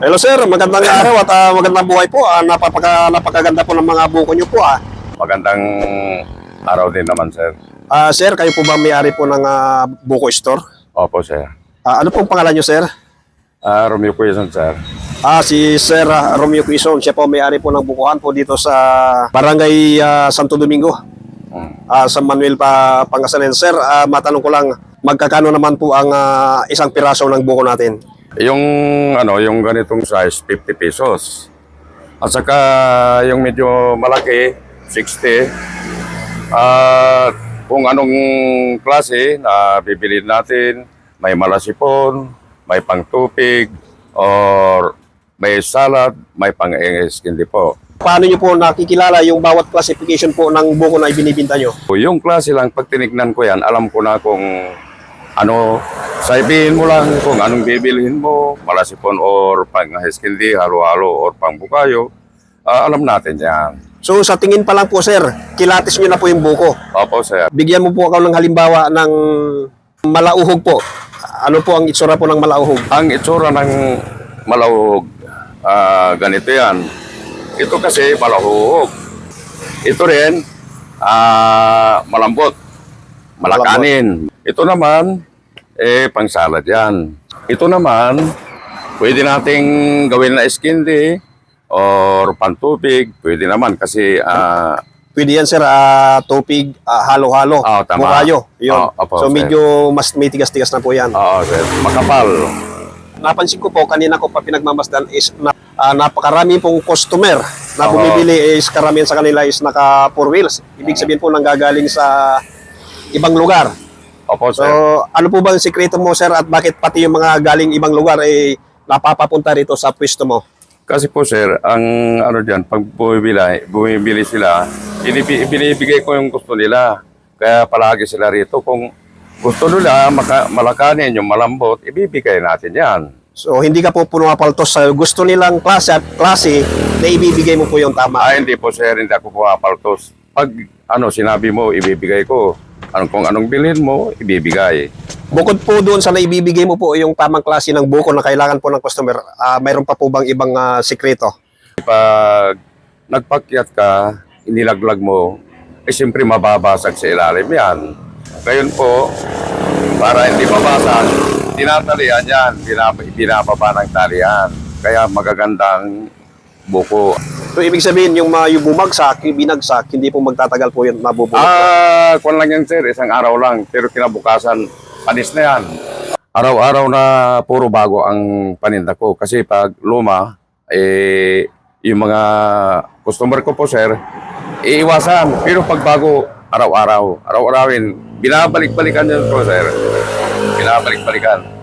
Hello sir, magandang araw at ah, magandang buhay po. Ah, napapaka, napakaganda po ng mga buko nyo po. Ah. Magandang araw din naman, sir. Ah, sir, kayo po ba may-ari po ng ah, buko store? Opo, sir. Ah, ano pong pangalan nyo sir? Ah, Romeo Quezon, sir. Ah, si Sir ah, Romeo Quizon. Siya po may-ari po ng bukuhan po dito sa Barangay ah, Santo Domingo. Mm. Ah, sa Manuel pa Pangasinan. Sir, ah, matanong ko lang, magkakano naman po ang ah, isang piraso ng buko natin? Yung, ano, yung ganitong size, 50 pesos. At saka, yung medyo malaki, 60. At kung anong klase na bibili natin, may malasipon, may pangtupig, or may salad, may pang-enges hindi po. Paano nyo po nakikilala yung bawat classification po ng buko na ibinibinta nyo? Yung klase lang, pag tinignan ko yan, alam ko na kung ano, sabihin mo lang kung anong bibilhin mo, malasipon or pang hindi, halo-halo or pang bukayo, ah, alam natin yan. So sa tingin pa lang po sir, kilatis nyo na po yung buko. Opo, sir. Bigyan mo po ako ng halimbawa ng malauhog po. Ano po ang itsura po ng malauhog? Ang itsura ng malahog, ah, ganito yan. Ito kasi malahog. Ito rin, ah, malambot, malakanin. Ito naman, eh, pang salad yan. Ito naman, pwede nating gawin na skindi or pantubig. Pwede naman kasi ah, Pwede yan sir, ah, tupig, ah, halo-halo, tama. bukayo. Yun. Oo, opo, so sir. medyo mas may tigas-tigas na po yan. oo, sir, makapal. Napansin ko po, kanina ko pa pinagmamasdan is na, ah, napakarami pong customer na bumibili is karamihan sa kanila is naka four wheels. Ibig sabihin po nanggagaling sa ibang lugar. Opo, So, sir. ano po ba ang sikreto mo, sir, at bakit pati yung mga galing ibang lugar ay napapapunta rito sa pwesto mo? Kasi po sir, ang ano diyan, pag bumibili, bumibili sila, inibi- binibigay ko yung gusto nila. Kaya palagi sila rito. Kung gusto nila maka, malakanin, yung malambot, ibibigay natin yan. So, hindi ka po pumapaltos sa gusto nilang klase at klase na ibibigay mo po yung tama. Ah, hindi po sir, hindi ako pumapaltos. Pag ano, sinabi mo, ibibigay ko. Ano, kung anong bilhin mo, ibibigay. Bukod po doon sa naibibigay mo po yung tamang klase ng buko na kailangan po ng customer, ah, mayroon pa po bang ibang ah, sikreto? Pag nagpakyat ka, inilaglag mo, eh siyempre mababasag sa ilalim yan. Ngayon po, para hindi mabasag, tinatalian yan, binab- binababa ng talian. Kaya magagandang buko. So, ibig sabihin, yung, uh, yung bumagsak, yung binagsak, hindi po magtatagal po yun mabubulok. Ah, kung lang yan sir, isang araw lang, pero kinabukasan, panis na yan. Araw-araw na puro bago ang paninda ko. Kasi pag luma, eh, yung mga customer ko po sir, iiwasan. Pero pag bago, araw-araw, araw-arawin, binabalik-balikan yan po sir. Binabalik-balikan.